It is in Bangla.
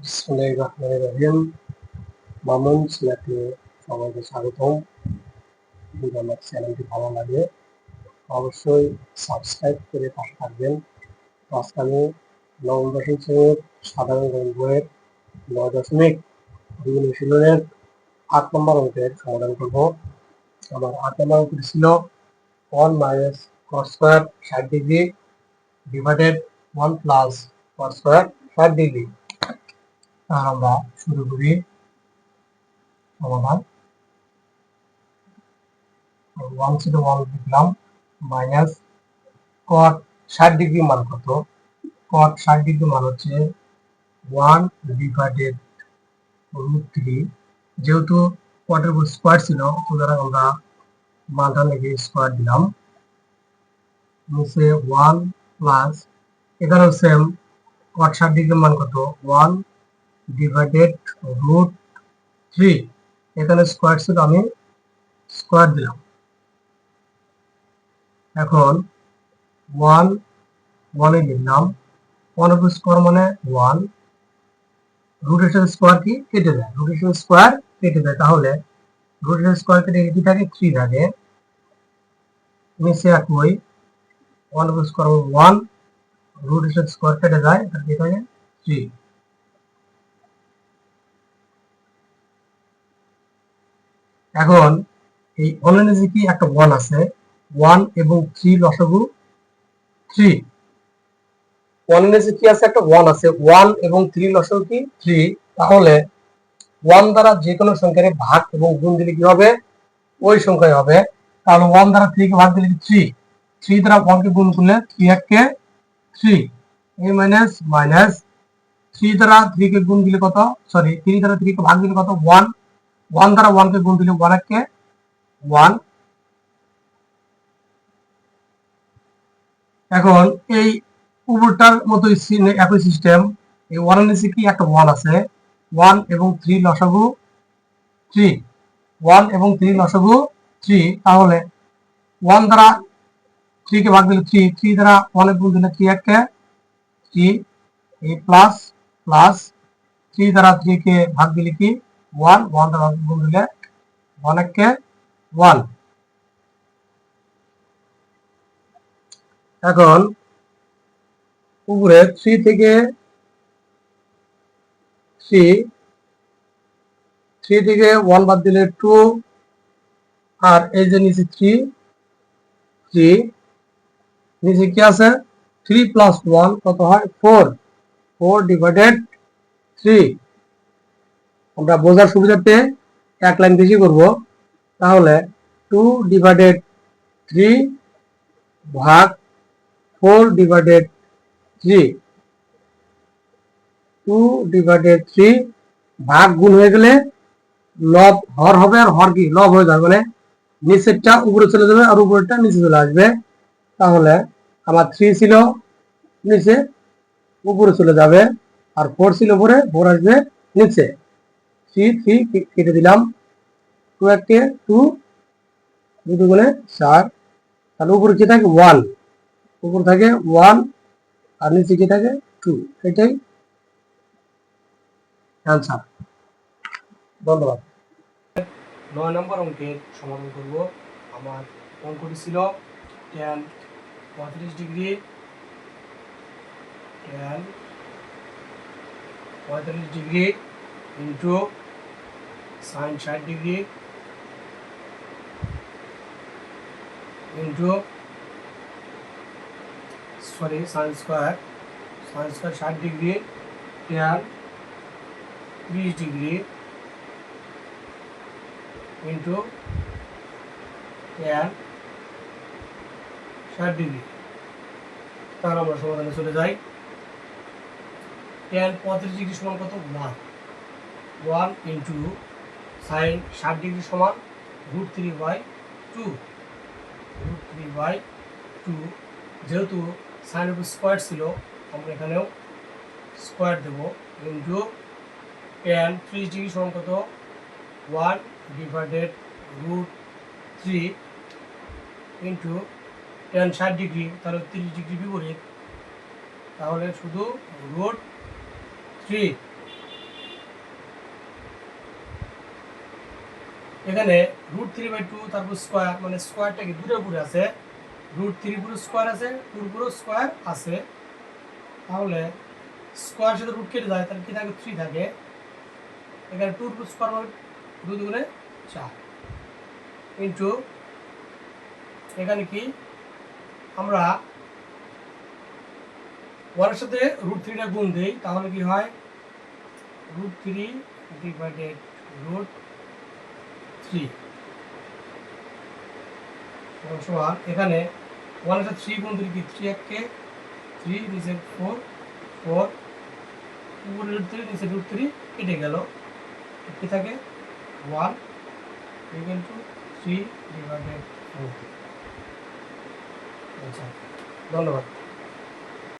রহিম। মামুন সিলাতে সবাইকে স্বাগতম। যদি আমার চ্যানেলটি ভালো লাগে, অবশ্যই সাবস্ক্রাইব করে পাশে থাকবেন। আজকে আমি নবম দশম সাধারণ গণিত নয় দশমিক দুই অনুশীলনের আট নম্বর অঙ্কের সমাধান করব। আমার আট নম্বর অঙ্কটি ছিল ওয়ান মাইনাস কট স্কোয়ার ষাট degree divided one plus cot square degree তাহলে আমরা শুরু করি। সমাধান। ওয়ান ছিল ওয়ান লিখলাম মাইনাস কট ষাট ডিগ্রি মান কত? কট ষাট ডিগ্রি মান হচ্ছে ওয়ান ডিভাইডেড রুট থ্রি যেহেতু কটের উপর স্কোয়ার ছিল, সুতরাং আমরা মানটা স্কোয়ার দিলাম। নিচে ওয়ান প্লাস এখানেও সেম কট ষাট ডিগ্রি মান কত? ওয়ান ডিভাইডেড রুট থ্রি এখানে স্কোয়ার ছিল আমি স্কোয়ার দিলাম। এখন ওয়ান ওয়ানে লিখলাম। ওয়ান অফ স্কোয়ার মানে ওয়ান রুটের সাথে স্কোয়ার কি? কেটে দেয়। রুটের সাথে স্কোয়ার কেটে দেয়। তাহলে রুটের স্কোয়ার কেটে কি থাকে? থ্রি থাকে। নিচে একই। ওয়ান অফ স্কোয়ার ওয়ান রুটের সাথে স্কোয়ার কেটে যায় তাহলে কি থাকে? থ্রি এখন এই অনলাইনে যে কি একটা ওয়ান আছে ওয়ান এবং থ্রি লসাগু থ্রি কি আছে একটা ওয়ান আছে ওয়ান এবং থ্রি লসাগু কি? থ্রি তাহলে ওয়ান দ্বারা যে কোনো সংখ্যার ভাগ এবং গুণ দিলে কি হবে? ওই সংখ্যায় হবে। তাহলে ওয়ান দ্বারা থ্রি কে ভাগ দিলে কি থ্রি থ্রি দ্বারা ওয়ান কে গুণ করলে থ্রি এক কে থ্রি এ মাইনাস মাইনাস থ্রি দ্বারা থ্রি কে গুণ দিলে কত? সরি থ্রি দ্বারা থ্রি কে ভাগ দিলে কত? ওয়ান ওয়ান দ্বারা ওয়ান কে গুণ দিলে ওয়ান কে ওয়ান। এখন এই উপরটার মতো একই সিস্টেম এই ওয়ান নিচে কি একটা ওয়ান আছে? ওয়ান এবং থ্রি লসাগু থ্রি ওয়ান এবং থ্রি লসাগু থ্রি তাহলে ওয়ান দ্বারা থ্রি কে ভাগ দিলে থ্রি থ্রি দ্বারা ওয়ান এ গুণ দিলে থ্রি কে থ্রি এই প্লাস প্লাস থ্রি দ্বারা থ্রি কে ভাগ দিলে কি? ওয়ান ওয়ান দ্বারা গুণ দিলে ওয়ান কে ওয়ান এখন উপরে থ্রি থেকে থ্রি থ্রি থেকে ওয়ান বাদ দিলে টু আর এই যে নিচে থ্রি থ্রি নিচে কি আছে? থ্রি প্লাস ওয়ান কত হয়? ফোর ফোর ডিভাইডেড থ্রি আমরা বোঝার সুবিধাতে এক লাইন বেশি করব। তাহলে টু ডিভাইডেড থ্রি ভাগ four divided three two divided three ভাগ গুণ হয়ে গেলে লব হর হবে আর হর কি? লব হয়ে যাবে মানে নিচেরটা উপরে চলে যাবে আর উপরেরটা নিচে চলে আসবে। তাহলে আমার থ্রি ছিল নিচে, উপরে চলে যাবে আর ফোর ছিল উপরে ফোর আসবে নিচে। থ্রি থ্রি কেটে দিলাম। টু একটি টু দুটো গুণে চার। তাহলে উপরে কি থাকে? ওয়ান উপর থাকে ওয়ান আর নিচে কি থাকে? টু এটাই অ্যান্সার ধন্যবাদ। নয় নম্বর অঙ্কের সমাধান করব। আমার অঙ্কটি ছিল টেন পঁয়ত্রিশ ডিগ্রি টেন পঁয়তাল্লিশ ডিগ্রি ইন্টু সাইন ষাট degree into sorry sine square sine square ষাট ডিগ্রি টেন ত্রিশ ডিগ্রি ইন্টু টেন ষাট ডিগ্রি তাহলে আমরা সমাধানে চলে যাই। টেন পঁয়ত্রিশ ডিগ্রি সমান কত? ওয়ান ওয়ান ইন্টু সাইন ষাট ডিগ্রি সমান root three by two. Root three by two, যেহেতু সাইনের উপর স্কোয়ার ছিল, আমরা এখানেও স্কোয়ার দেবো ইন্টু টেন ত্রিশ ডিগ্রি সমান কত? One divided root three into tan ষাট ডিগ্রি, তাহলে তিরিশ ডিগ্রি বিপরীত, তাহলে শুধু রুট থ্রি। এখানে রুট থ্রি বাই টু তারপর স্কোয়ার মানে স্কোয়ারটা কি দুটো উপরে আছে? রুট থ্রি পুরো স্কোয়ার আছে টুর পুরো স্কোয়ার আছে। তাহলে স্কোয়ার সাথে রুট কেটে যায়, তাহলে কি থাকে? থ্রি থাকে। এখানে টুর পুরো স্কোয়ার মানে দুই দুগুণে চার। ইন্টু এখানে কি? আমরা ওয়ানের সাথে রুট থ্রিটা গুণ দিই, তাহলে কি হয়? Root three divided root three সমান এখানে ওয়ানের সাথে থ্রি গুণ দিলে কি? থ্রি এককে থ্রি নিচে ফোর ফোর উপরে রুট থ্রি নিচে রুট থ্রি কেটে গেল। কি থাকে? One equal to three divided four আচ্ছা ধন্যবাদ।